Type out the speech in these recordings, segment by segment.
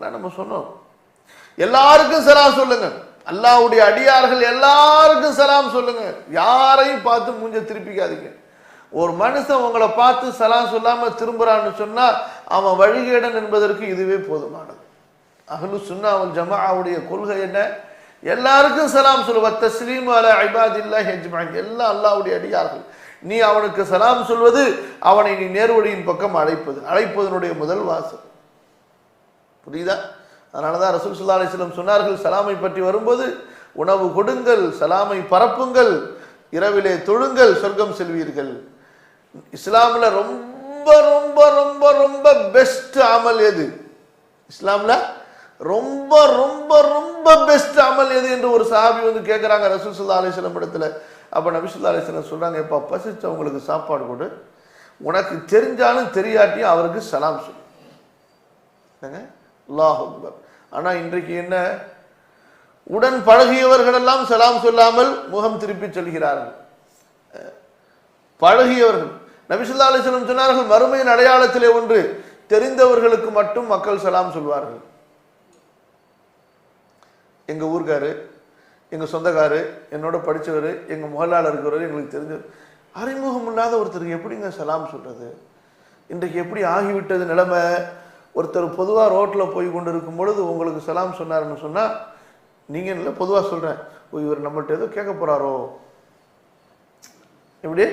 எல்லாம் நம்ம சொன்னோம். எல்லாருக்கும் சலாம் சொல்லுங்க. அல்லாவுடைய அடியார்கள் எல்லாருக்கும் சலாம் சொல்லுங்க. யாரையும் பார்த்து மூஞ்ச திருப்பிக்காதீங்க. ஒரு மனுஷன் உங்களை பார்த்து சலாம் சொல்லாம திரும்புறான்னு சொன்னா அவன் வழிகேடன் என்பதற்கு இதுவே போதுமானது. அகலு சுன்னாவல் ஜமாவுடைய கொள்கை என்ன? எல்லாருக்கும் சலாம் சொல்லுவா தஸ்லீம் அல ஐபாதில்லா ஹெஜ்மான் எல்லாம் அல்லாவுடைய அடியார்கள். நீ அவனுக்கு சலாம் சொல்வது அவனை நீ நேர்வழியின் பக்கம் அழைப்பது. அழைப்பதனுடைய முதல் வாசல். புரியுதா? அதனால தான் ரசூல் சுல்லா அலிஸ்லம் சொன்னார்கள் சலாமை பற்றி வரும்போது உணவு கொடுங்கள் சலாமை பரப்புங்கள் இரவிலே தொழுங்கள் சொர்க்கம் செல்வீர்கள். இஸ்லாமில் ரொம்ப ரொம்ப ரொம்ப ரொம்ப பெஸ்ட் அமல் எது? இஸ்லாமில் ரொம்ப ரொம்ப ரொம்ப பெஸ்ட் அமல் எது என்று ஒரு சாபி வந்து கேட்குறாங்க ரசூல் சுல்லா அலிஸ்லம் இடத்துல அப்போ நபிசுல்லா அலிஸ்லம் சொல்கிறாங்க எப்போ பசிச்சவங்களுக்கு சாப்பாடு கொடு. உனக்கு தெரிஞ்சாலும் தெரியாட்டியும் அவருக்கு சலாம் சொல்லு. என்னங்க? அல்லாஹ் அக்பர். ஆனா இன்றைக்கு என்ன? உடன் பழகியவர்களெல்லாம் சலாம் சொல்லாமல் முகம் திருப்பி செல்கிறார்கள். பழகியவர்கள். நபிசுல்லா அலிஸ்லம் சொன்னார்கள் மறுமையின் அடையாளத்திலே ஒன்று தெரிந்தவர்களுக்கு மட்டும் மக்கள் சலாம் சொல்வார்கள். எங்க ஊர்காரு எங்க சொந்தக்காரு என்னோட படிச்சவர் எங்க முகலாளர் இருக்கிறவர் எங்களுக்கு தெரிஞ்சவர் அறிமுகம் இல்லாத ஒருத்தருக்கு எப்படிங்க சலாம் சொல்றது? இன்றைக்கு எப்படி ஆகிவிட்டது நிலைமை? ஒருத்தர் பொதுவாக ரோட்டில் போய் கொண்டு இருக்கும் பொழுது உங்களுக்கு சலாம் சொன்னாருன்னு சொன்னால் நீங்கள் இல்லை பொதுவாக சொல்கிறேன் ஓ இவர் நம்மள்ட்ட ஏதோ கேட்க போறாரோ? எப்படி?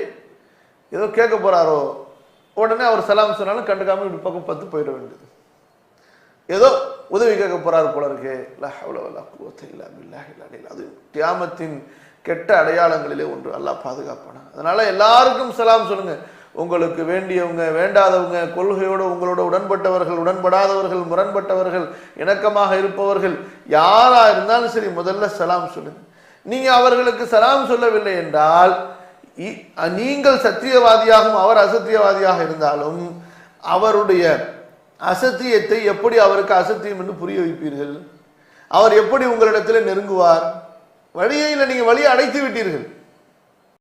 ஏதோ கேட்க போறாரோ? உடனே அவர் சலாம் சொன்னாலும் கண்டுக்காமல் இப்படி பக்கம் பார்த்து போயிட வேண்டியது. ஏதோ உதவி கேட்க போறாரு போல இருக்கு. அவ்வளோ அது தியாமத்தின் கெட்ட அடையாளங்களிலே ஒன்று நல்லா பாதுகாப்பான அதனால் எல்லாருக்கும் சலாம் சொல்லுங்கள் உங்களுக்கு வேண்டியவங்க வேண்டாதவங்க கொள்கையோடு உங்களோட உடன்பட்டவர்கள் உடன்படாதவர்கள் முரண்பட்டவர்கள் இணக்கமாக இருப்பவர்கள் யாராக இருந்தாலும் சரி முதல்ல சலாம் சொல்லுங்க. நீங்கள் அவர்களுக்கு சலாம் சொல்லவில்லை என்றால் இ- நீங்கள் சத்தியவாதியாகவும் அவர் அசத்தியவாதியாக இருந்தாலும் அவருடைய அசத்தியத்தை எப்படி அவருக்கு அசத்தியம் என்று புரிய வைப்பீர்கள்? அவர் எப்படி உங்களிடத்தில் நெருங்குவார்? வழியில் இல்லை வழியை அடைத்து விட்டீர்கள்.